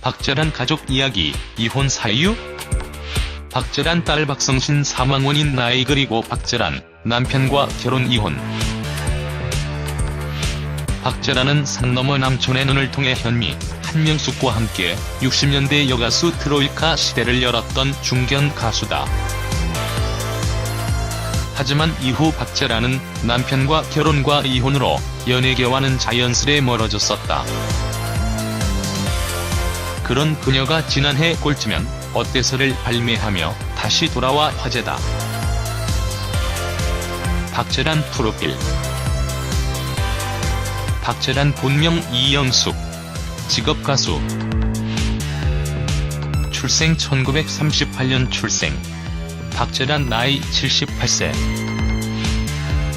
박재란 가족 이야기, 이혼 사유? 박재란 딸 박성신 사망 원인 나이 그리고 박재란, 남편과 결혼 이혼. 박재란은 산 너머 남촌의 눈을 통해 현미, 한명숙과 함께 60년대 여가수 트로이카 시대를 열었던 중견 가수다. 하지만 이후 박재란은 남편과 결혼과 이혼으로 연예계와는 자연스레 멀어졌었다. 그런 그녀가 지난해 꼴찌면 어때서를 발매하며 다시 돌아와 화제다. 박재란 프로필 박재란 본명 이영숙 직업 가수 출생 1938년 출생 박재란 나이 78세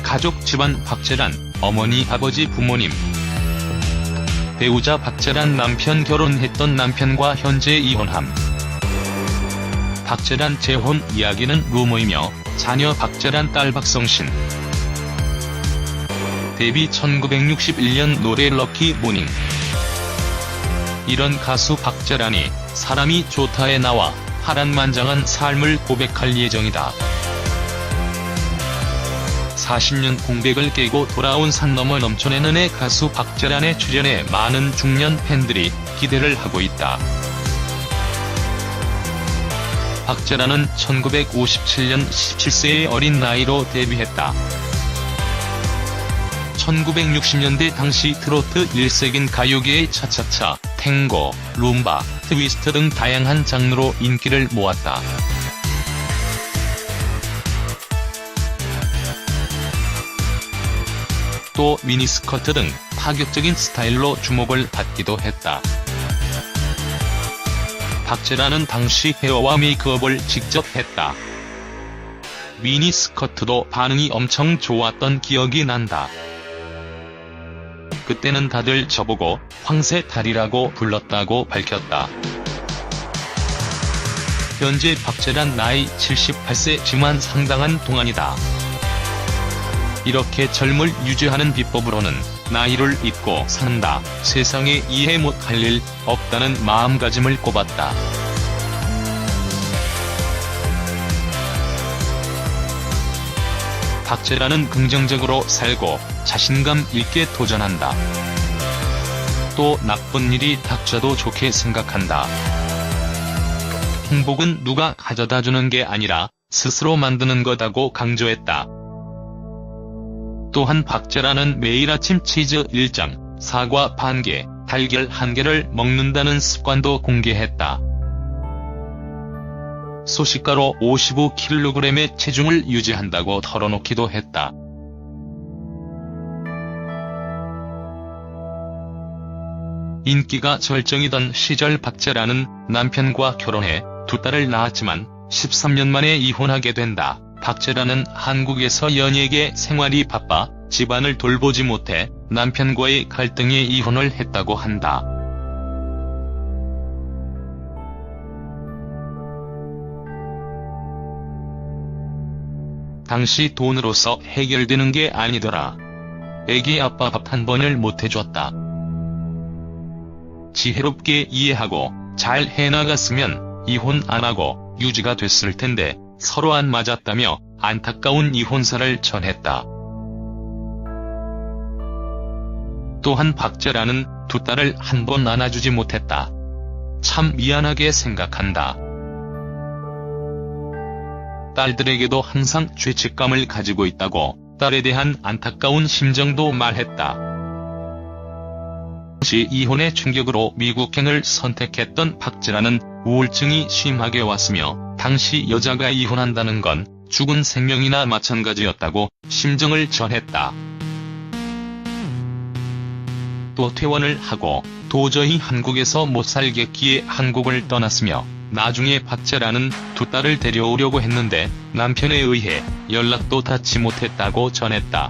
가족 집안 박재란 어머니 아버지 부모님 배우자 박재란 남편 결혼했던 남편과 현재 이혼함. 박재란 재혼 이야기는 루머이며 자녀 박재란 딸 박성신. 데뷔 1961년 노래 럭키 모닝. 이런 가수 박재란이 사람이 좋다에 나와 파란만장한 삶을 고백할 예정이다. 40년 공백을 깨고 돌아온 산 너머 넘쳐의 은혜 가수 박재란의 출연에 많은 중년 팬들이 기대를 하고 있다. 박재란은 1957년 17세의 어린 나이로 데뷔했다. 1960년대 당시 트로트 1색인 가요계의 차차차, 탱고, 룸바, 트위스트 등 다양한 장르로 인기를 모았다. 또 미니스커트 등 파격적인 스타일로 주목을 받기도 했다. 박재란은 당시 헤어와 메이크업을 직접 했다. 미니스커트도 반응이 엄청 좋았던 기억이 난다. 그때는 다들 저보고 황새 달이라고 불렀다고 밝혔다. 현재 박재란 나이 78세지만 상당한 동안이다. 이렇게 젊을 유지하는 비법으로는 나이를 잊고 산다. 세상에 이해 못할 일 없다는 마음가짐을 꼽았다. 박재란은 긍정적으로 살고 자신감 있게 도전한다. 또 나쁜 일이 닥쳐도 좋게 생각한다. 행복은 누가 가져다 주는 게 아니라 스스로 만드는 거다고 강조했다. 또한 박재란은 매일 아침 치즈 1장, 사과 반 개, 달걀 1개를 먹는다는 습관도 공개했다. 소식가로 55kg의 체중을 유지한다고 털어놓기도 했다. 인기가 절정이던 시절 박재란은 남편과 결혼해 두 딸을 낳았지만 13년 만에 이혼하게 된다. 박재란은 한국에서 연예계 생활이 바빠 집안을 돌보지 못해 남편과의 갈등에 이혼을 했다고 한다. 당시 돈으로서 해결되는 게 아니더라. 애기 아빠 밥 한 번을 못 해줬다. 지혜롭게 이해하고 잘 해나갔으면 이혼 안 하고 유지가 됐을 텐데 서로 안 맞았다며 안타까운 이혼사를 전했다. 또한 박재라는 두 딸을 한 번 안아주지 못했다. 참 미안하게 생각한다. 딸들에게도 항상 죄책감을 가지고 있다고 딸에 대한 안타까운 심정도 말했다. 당시 이혼의 충격으로 미국행을 선택했던 박재라는 우울증이 심하게 왔으며 당시 여자가 이혼한다는 건 죽은 생명이나 마찬가지였다고 심정을 전했다. 또 퇴원을 하고 도저히 한국에서 못 살겠기에 한국을 떠났으며 나중에 박재라는 두 딸을 데려오려고 했는데 남편에 의해 연락도 닿지 못했다고 전했다.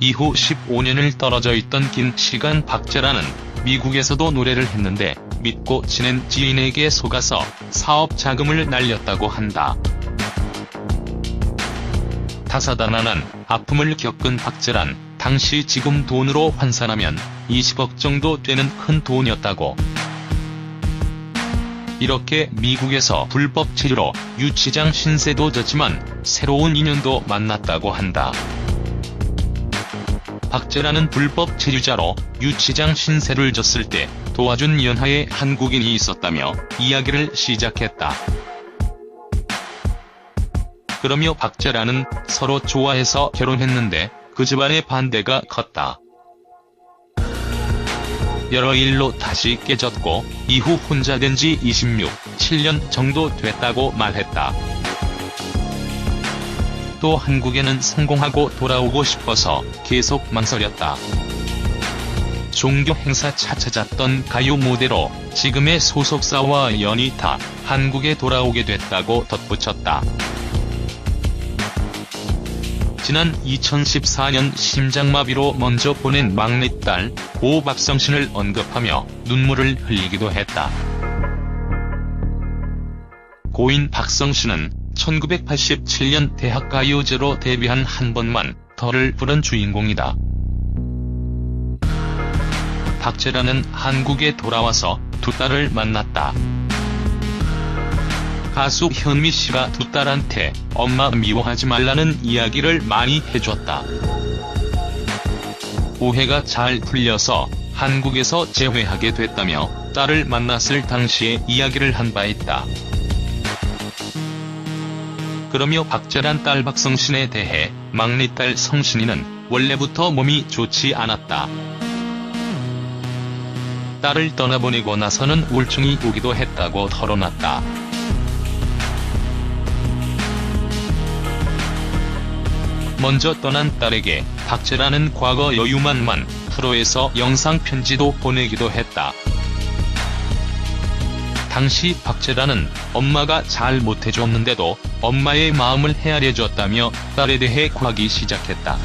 이후 15년을 떨어져 있던 긴 시간 박재라는 미국에서도 노래를 했는데 믿고 지낸 지인에게 속아서 사업 자금을 날렸다고 한다. 다사다난한 아픔을 겪은 박재란, 당시 지금 돈으로 환산하면 20억 정도 되는 큰 돈이었다고. 이렇게 미국에서 불법 체류로 유치장 신세도 졌지만 새로운 인연도 만났다고 한다. 박재라는 불법 체류자로 유치장 신세를 졌을 때 도와준 연하에 한국인이 있었다며 이야기를 시작했다. 그러며 박재라는 서로 좋아해서 결혼했는데 그 집안의 반대가 컸다. 여러 일로 다시 깨졌고 이후 혼자 된 지 26, 7년 정도 됐다고 말했다. 또 한국에는 성공하고 돌아오고 싶어서 계속 망설였다. 종교 행사 찾아잤던 가요 무대로 지금의 소속사와 연이 다 한국에 돌아오게 됐다고 덧붙였다. 지난 2014년 심장마비로 먼저 보낸 막내딸 고 박성신을 언급하며 눈물을 흘리기도 했다. 고인 박성신은 1987년 대학가요제로 데뷔한 한 번만 더를 부른 주인공이다. 박재라는 한국에 돌아와서 두 딸을 만났다. 가수 현미 씨가 두 딸한테 엄마 미워하지 말라는 이야기를 많이 해줬다. 오해가 잘 풀려서 한국에서 재회하게 됐다며 딸을 만났을 당시의 이야기를 한 바 있다. 그러며 박재란 딸 박성신에 대해 막내딸 성신이는 원래부터 몸이 좋지 않았다. 딸을 떠나보내고 나서는 우울증이 오기도 했다고 털어놨다. 먼저 떠난 딸에게 박재라는 과거 여유만만 프로에서 영상 편지도 보내기도 했다. 당시 박재라는 엄마가 잘 못해줬는데도 엄마의 마음을 헤아려줬다며 딸에 대해 구하기 시작했다.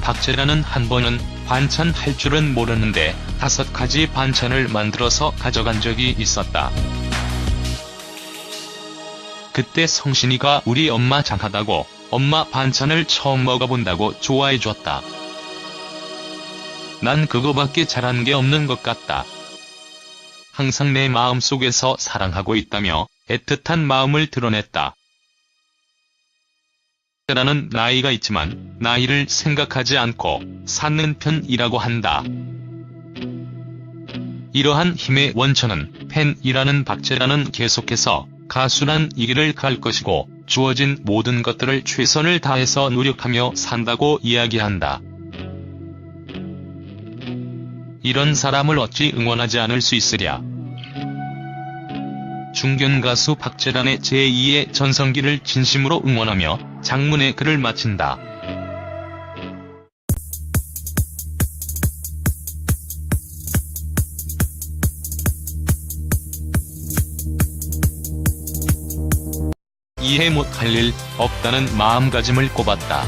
박재라는 한 번은 반찬 할 줄은 모르는데 다섯 가지 반찬을 만들어서 가져간 적이 있었다. 그때 성신이가 우리 엄마 장하다고 엄마 반찬을 처음 먹어본다고 좋아해줬다. 난 그거밖에 잘한 게 없는 것 같다. 항상 내 마음속에서 사랑하고 있다며 애틋한 마음을 드러냈다. 라는 나이가 있지만 나이를 생각하지 않고 사는 편이라고 한다. 이러한 힘의 원천은 팬이라는 박재라는 계속해서 가수란 이 길을 갈 것이고 주어진 모든 것들을 최선을 다해서 노력하며 산다고 이야기한다. 이런 사람을 어찌 응원하지 않을 수 있으랴. 중견 가수 박재란의 제2의 전성기를 진심으로 응원하며 장문의 글을 마친다. 이해 못할 일 없다는 마음가짐을 꼽았다.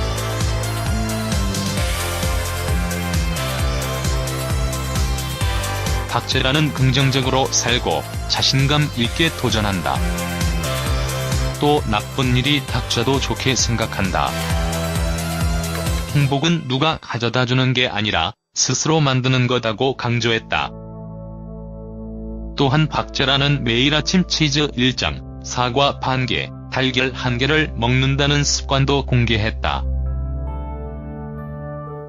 박재라는 긍정적으로 살고 자신감 있게 도전한다. 또 나쁜 일이 닥쳐도 좋게 생각한다. 행복은 누가 가져다 주는 게 아니라 스스로 만드는 거다고 강조했다. 또한 박재라는 매일 아침 치즈 1장, 사과 반 개, 달걀 한 개를 먹는다는 습관도 공개했다.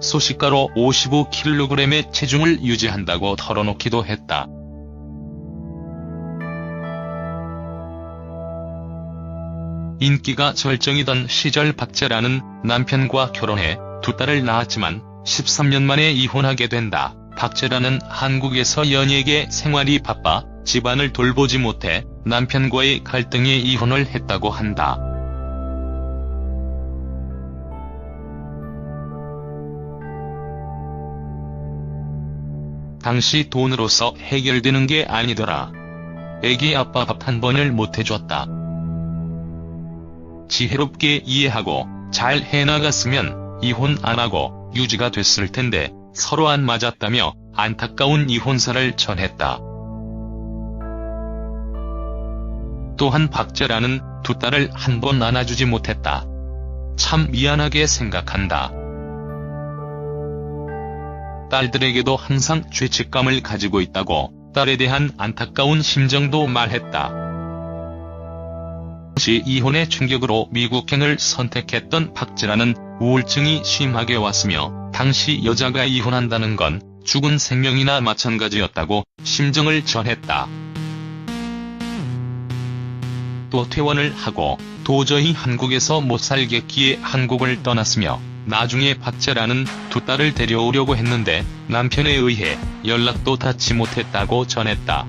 소식가로 55kg의 체중을 유지한다고 털어놓기도 했다. 인기가 절정이던 시절 박재라는 남편과 결혼해 두 딸을 낳았지만 13년 만에 이혼하게 된다. 박재라는 한국에서 연예계 생활이 바빠 집안을 돌보지 못해 남편과의 갈등에 이혼을 했다고 한다. 당시 돈으로서 해결되는 게 아니더라. 애기 아빠 밥 한 번을 못 해줬다. 지혜롭게 이해하고 잘 해나갔으면 이혼 안 하고 유지가 됐을 텐데 서로 안 맞았다며 안타까운 이혼사를 전했다. 또한 박재라는 두 딸을 한 번 안아주지 못했다. 참 미안하게 생각한다. 딸들에게도 항상 죄책감을 가지고 있다고 딸에 대한 안타까운 심정도 말했다. 당시 이혼의 충격으로 미국행을 선택했던 박재라는 우울증이 심하게 왔으며 당시 여자가 이혼한다는 건 죽은 생명이나 마찬가지였다고 심정을 전했다. 또 퇴원을 하고 도저히 한국에서 못 살겠기에 한국을 떠났으며 나중에 박재라는 두 딸을 데려오려고 했는데 남편에 의해 연락도 닿지 못했다고 전했다.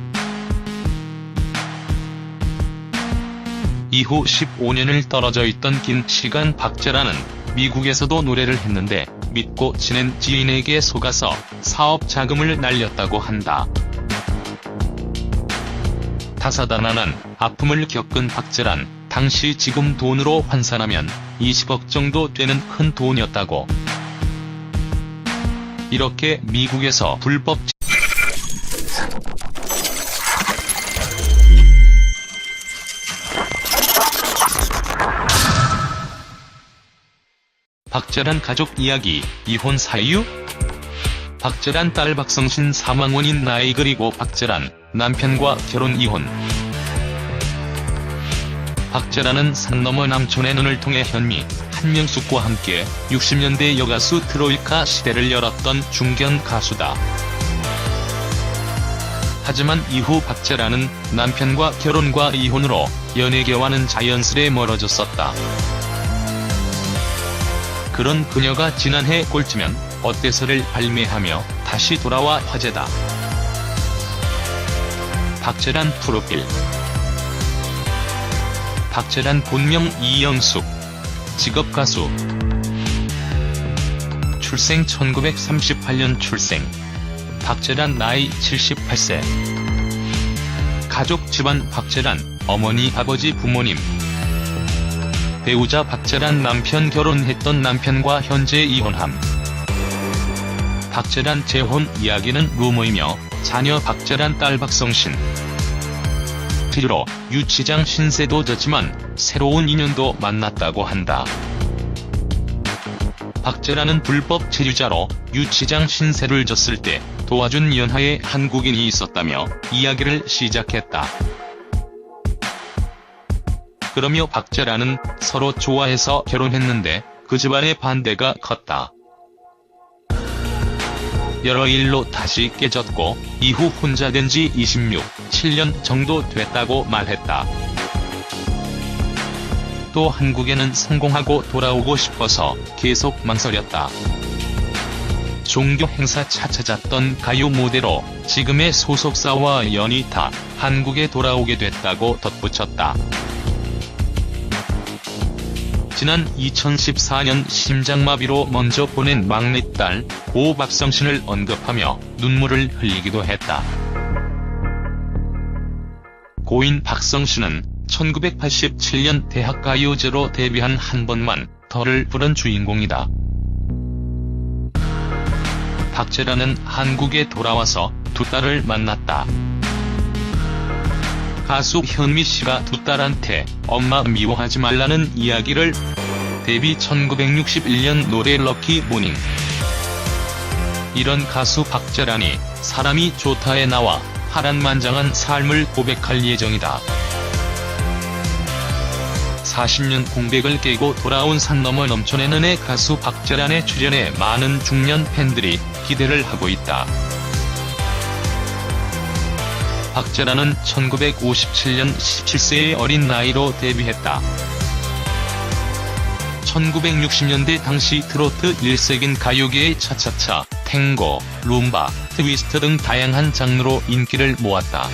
이후 15년을 떨어져 있던 긴 시간 박재라는 미국에서도 노래를 했는데 믿고 지낸 지인에게 속아서 사업 자금을 날렸다고 한다. 다사다난한 아픔을 겪은 박재란 당시 지금 돈으로 환산하면 20억 정도 되는 큰 돈이었다고. 이렇게 미국에서 불법 박재란 가족 이야기, 이혼 사유? 박재란 딸 박성신 사망 원인 나이 그리고 박재란 남편과 결혼 이혼. 박재란은 산 너머 남촌의 눈을 통해 현미, 한명숙과 함께 60년대 여가수 트로이카 시대를 열었던 중견 가수다. 하지만 이후 박재란은 남편과 결혼과 이혼으로 연예계와는 자연스레 멀어졌었다. 그런 그녀가 지난해 꼴찌면 어때서를 발매하며 다시 돌아와 화제다. 박재란 프로필. 박재란 본명 이영숙. 직업 가수. 출생 1938년 출생. 박재란 나이 78세. 가족 집안 박재란 어머니 아버지 부모님. 배우자 박재란 남편 결혼했던 남편과 현재 이혼함. 박재란 재혼 이야기는 루머이며 자녀 박재란 딸 박성신. 필요로 유치장 신세도 졌지만 새로운 인연도 만났다고 한다. 박재란은 불법 체류자로 유치장 신세를 졌을 때 도와준 연하에 한국인이 있었다며 이야기를 시작했다. 그러며 박재라는 서로 좋아해서 결혼했는데 그 집안의 반대가 컸다. 여러 일로 다시 깨졌고 이후 혼자 된 지 26, 7년 정도 됐다고 말했다. 또 한국에는 성공하고 돌아오고 싶어서 계속 망설였다. 종교 행사 찾아잤던 가요 무대로 지금의 소속사와 연이 다 한국에 돌아오게 됐다고 덧붙였다. 지난 2014년 심장마비로 먼저 보낸 막내딸 고 박성신을 언급하며 눈물을 흘리기도 했다. 고인 박성신은 1987년 대학가요제로 데뷔한 한 번만 더를 부른 주인공이다. 박재라는 한국에 돌아와서 두 딸을 만났다. 가수 현미 씨가 두 딸한테 엄마 미워하지 말라는 이야기를 데뷔 1961년 노래 럭키 모닝 이런 가수 박재란이 사람이 좋다에 나와 파란만장한 삶을 고백할 예정이다. 40년 공백을 깨고 돌아온 산 너머 넘촌의 은혜 가수 박재란의 출연에 많은 중년 팬들이 기대를 하고 있다. 박재란은 1957년 17세의 어린 나이로 데뷔했다. 1960년대 당시 트로트 1색인 가요계의 차차차, 탱고, 룸바, 트위스트 등 다양한 장르로 인기를 모았다.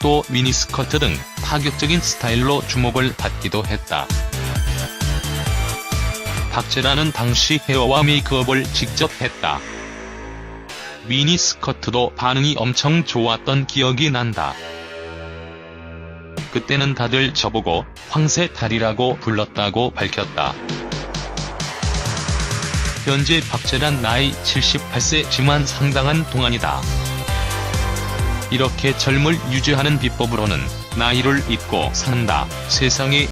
또 미니스커트 등 파격적인 스타일로 주목을 받기도 했다. 박재라는 당시 헤어와 메이크업을 직접 했다. 미니스커트도 반응이 엄청 좋았던 기억이 난다. 그때는 다들 저보고 황새 달이라고 불렀다고 밝혔다. 현재 박재란 나이 78세지만 상당한 동안이다. 이렇게 젊을 유지하는 비법으로는 나이를 잊고 산다. 세상에